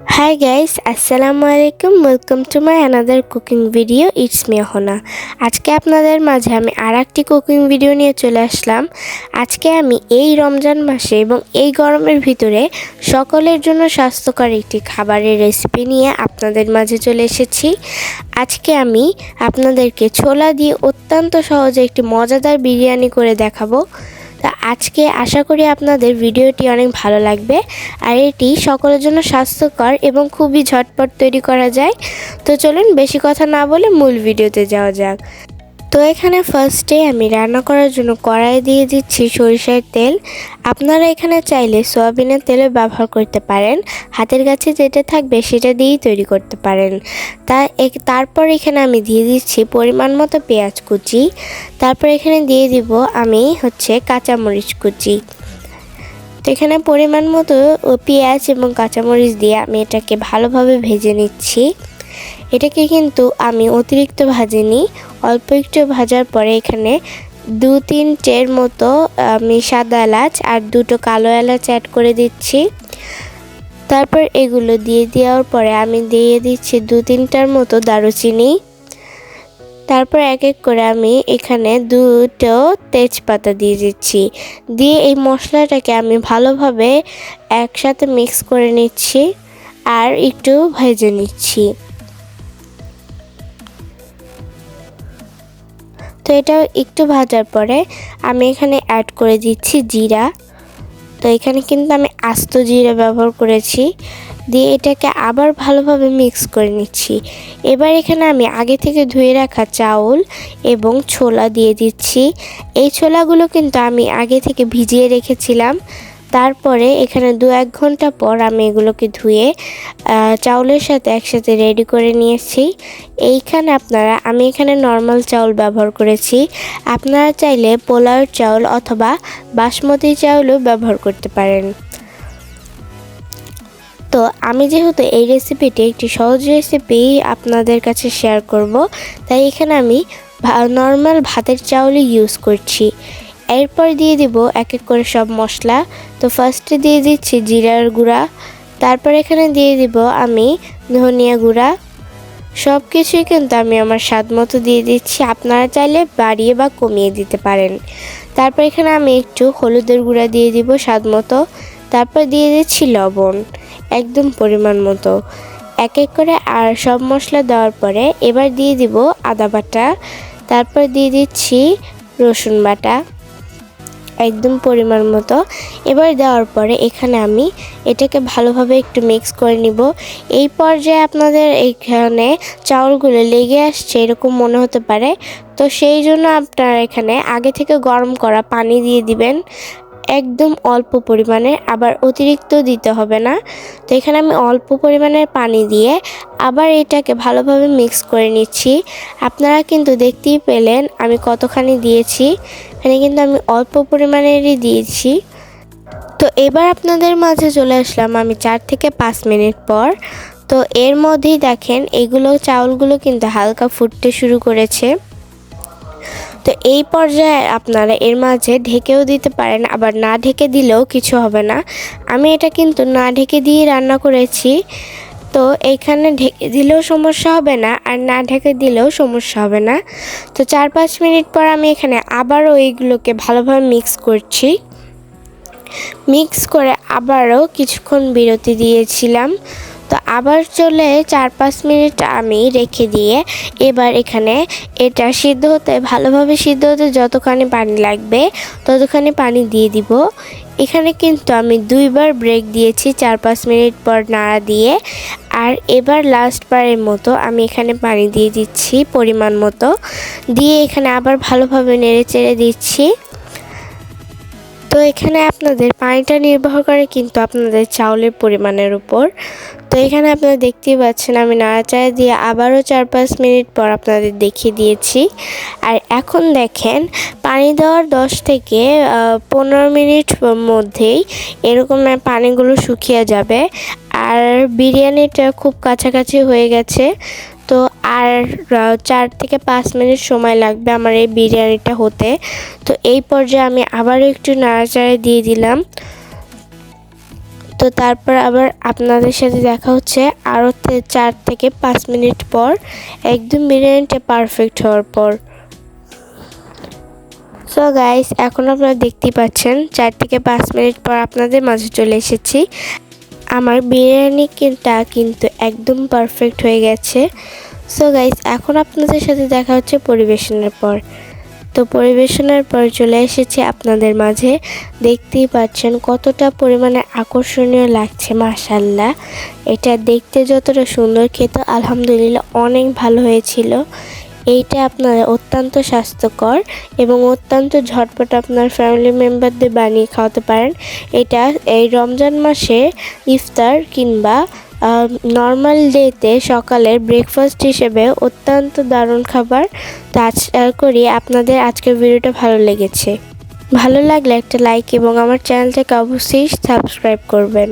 High guys আসসালামু আলাইকুম welcome to my another cooking video it's me Hona আজকে আপনাদের মাঝে আমি আর একটি কুকিং ভিডিও নিয়ে চলে আসলাম। আজকে আমি এই রমজান মাসে এবং এই গরমের ভিতরে সকলের জন্য স্বাস্থ্যকর একটি খাবারের রেসিপি নিয়ে আপনাদের মাঝে চলে এসেছি। আজকে আমি আপনাদেরকে ছোলা দিয়ে অত্যন্ত সহজে একটি মজাদার বিরিয়ানি করে দেখাবো। আজকে আশা করি আপনাদের ভিডিওটি অনেক ভালো লাগবে আর এটি সকলের জন্য স্বাস্থ্যকর এবং খুবই ঝটপট তৈরি করা যায়। তো চলুন বেশি কথা না বলে মূল ভিডিওতে যাওয়া যাক। তো এখানে ফার্স্টে আমি রান্না করার জন্য কড়াই দিয়ে দিচ্ছি সরিষার তেল। আপনারা এখানে চাইলে সয়াবিনের তেলও ব্যবহার করতে পারেন। হাতের কাছে যেটা থাকবে সেটা দিয়েই তৈরি করতে পারেন। তা তারপর এখানে আমি দিয়ে দিচ্ছি পরিমাণ মতো পেঁয়াজ কুচি। তারপর এখানে দিয়ে দিব আমি হচ্ছে কাঁচামরিচ কুচি। তো এখানে পরিমাণ মতো পেঁয়াজ এবং কাঁচামরিচ দিয়ে আমি এটাকে ভালোভাবে ভেজে নিচ্ছি। এটাকে কিন্তু আমি অতিরিক্ত ভাজিনি, অল্প একটু ভাজার পরে এখানে দু তিনটের মতো, আমি সাদা এলাচ আর দুটো কালো এলাচ অ্যাড করে দিচ্ছি। তারপর এগুলো দিয়ে দেওয়ার পরে আমি দিয়ে দিচ্ছি দু তিনটার মতো দারুচিনি। তারপর এক এক করে আমি এখানে দুটো তেজপাতা দিয়ে দিচ্ছি। দিয়ে এই মশলাটাকে আমি ভালোভাবে একসাথে মিক্স করে নিচ্ছি আর একটু ভেজে নিচ্ছি। তো এটা একটু ভাজার পরে আমি এখানে অ্যাড করে দিচ্ছি জিরা। তো এখানে কিন্তু আমি আস্ত জিরা ব্যবহার করেছি। দিয়ে এটাকে আবার ভালোভাবে মিক্স করে নিচ্ছি। এবার এখানে আমি আগে থেকে ধুয়ে রাখা চাউল এবং ছোলা দিয়ে দিচ্ছি। এই ছোলাগুলো কিন্তু আমি আগে থেকে ভিজিয়ে রেখেছিলাম। তারপরে এখানে দু এক ঘণ্টা পর আমি এগুলোকে ধুয়ে চাউলের সাথে একসাথে রেডি করে নিয়েছি। এইখানে আপনারা, আমি এখানে নর্মাল চাউল ব্যবহার করেছি। আপনারা চাইলে পোলাওর চাউল অথবা বাসমতি চাউলও ব্যবহার করতে পারেন। তো আমি যেহেতু এই রেসিপিটি একটি সহজ রেসিপি আপনাদের কাছে শেয়ার করব, তাই এখানে আমি নর্মাল ভাতের চাউলই ইউজ করছি। এরপর দিয়ে দিব এক এক করে সব মশলা। তো ফার্স্টে দিয়ে দিচ্ছি জিরার গুঁড়া। তারপর এখানে দিয়ে দিব আমি ধনিয়া গুঁড়া। সব কিছুই কিন্তু আমি আমার স্বাদ মতো দিয়ে দিচ্ছি। আপনারা চাইলে বাড়িয়ে বা কমিয়ে দিতে পারেন। তারপর এখানে আমি একটু হলুদের গুঁড়া দিয়ে দিব স্বাদ মতো। তারপর দিয়ে দিচ্ছি লবণ, একদম পরিমাণ মতো। এক এক করে আর সব মশলা দেওয়ার পরে এবার দিয়ে দিব আদা বাটা। তারপর দিয়ে দিচ্ছি রসুন বাটা। একদম পরিমাণ মতো। এবার দেওয়ার পরে এখানে আমি এটাকে ভালোভাবে একটু মিক্স করে নিব। এই পর্যায়ে আপনাদের এখানে চাউলগুলো লেগে আসছে, এরকম মনে হতে পারে। তো সেই জন্য আপনারা এখানে আগে থেকে গরম করা পানি দিয়ে দিবেন। একদম অল্প পরিমাণে, আবার অতিরিক্ত দিতে হবে না। তো এখানে আমি অল্প পরিমাণের পানি দিয়ে আবার এটাকে ভালোভাবে মিক্স করে নিচ্ছি। আপনারা কিন্তু দেখতেই পেলেন আমি কতখানি দিয়েছি। এখানে কিন্তু আমি অল্প পরিমাণেরই দিয়েছি। তো এবার আপনাদের মাঝে চলে আসলাম আমি চার থেকে পাঁচ মিনিট পর। তো এর মধ্যেই দেখেন এগুলো, চাউলগুলো কিন্তু হালকা ফুটতে শুরু করেছে। তো এই পর্যায়ে আপনারা এর মাঝে ঢেকেও দিতে পারেন, আবার না ঢেকে দিলেও কিছু হবে না। আমি এটা কিন্তু না ঢেকে দিয়ে রান্না করেছি। তো এইখানে ঢেকে দিলেও সমস্যা হবে না, আর না ঢেকে দিলেও সমস্যা হবে না। তো চার পাঁচ মিনিট পর আমি এখানে আবারও এইগুলোকে ভালোভাবে মিক্স করছি। মিক্স করে আবারও কিছুক্ষণ বিরতি দিয়েছিলাম। তো আবার চলে চার পাঁচ মিনিট আমি রেখে দিয়ে এবার এখানে এটা সিদ্ধ হতে, ভালোভাবে সিদ্ধ হতে যতখানি পানি লাগবে ততখানি পানি দিয়ে দিব। এখানে কিন্তু আমি দুইবার ব্রেক দিয়েছি চার পাঁচ মিনিট পর নাড়া দিয়ে। আর এবার লাস্ট বারের মতো আমি এখানে পানি দিয়ে দিচ্ছি পরিমাণ মতো। দিয়ে এখানে আবার ভালোভাবে নেড়ে চেড়ে দিচ্ছি। তো এখানে আপনাদের পানিটা নির্ভর করে কিন্তু আপনাদের চাউলের পরিমাণের উপর। তো এখানে আপনারা দেখতেই পাচ্ছেন আমি নাড়াচাড়া দিয়ে আবারও চার পাঁচ মিনিট পর আপনাদের দেখিয়ে দিয়েছি। আর এখন দেখেন, পানি দেওয়ার দশ থেকে পনেরো মিনিট মধ্যেই এরকম পানিগুলো শুকিয়ে যাবে। আর বিরিয়ানিটা খুব কাছাকাছি হয়ে গেছে। তো আর চার থেকে পাঁচ মিনিট সময় লাগবে আমার এই বিরিয়ানিটা হতে। তো এই পর্যায়ে আমি আবারও একটু নাড়াচাড়া দিয়ে দিলাম। তো তারপর আবার আপনাদের সাথে দেখা হচ্ছে আরও চার থেকে পাঁচ মিনিট পর। একদম বিরিয়ানিটা পারফেক্ট হওয়ার পর। সো গাইস এখন আপনারা দেখতেই পাচ্ছেন, চার থেকে পাঁচ মিনিট পর আপনাদের মাঝে চলে এসেছি। আমার বিরিয়ানিটা কিন্তু একদম পারফেক্ট হয়ে গেছে। সো গাইস এখন আপনাদের সাথে দেখা হচ্ছে পরিবেশনের পর। তো পরিবেশনের পর চলে এসেছি আপনাদের মাঝে। দেখতেই পাচ্ছেন কতটা পরিমাণে আকর্ষণীয় লাগছে মাশাল্লাহ এটা দেখতে যতটা সুন্দর, খেতে আলহামদুলিল্লাহ অনেক ভালো হয়েছিল। এইটা আপনার অত্যন্ত স্বাস্থ্যকর এবং অত্যন্ত ঝটপট আপনার ফ্যামিলি মেম্বারদের বানিয়ে খাওয়াতে পারেন। এটা এই রমজান মাসে ইফতার কিংবা নর্মাল ডেতে সকালের ব্রেকফাস্ট হিসেবে অত্যন্ত দারুণ খাবার। তো করি আপনাদের আজকের ভিডিওটা ভালো লেগেছে। ভালো লাগলে একটা লাইক এবং আমার চ্যানেলটাকে অবশ্যই সাবস্ক্রাইব করবেন।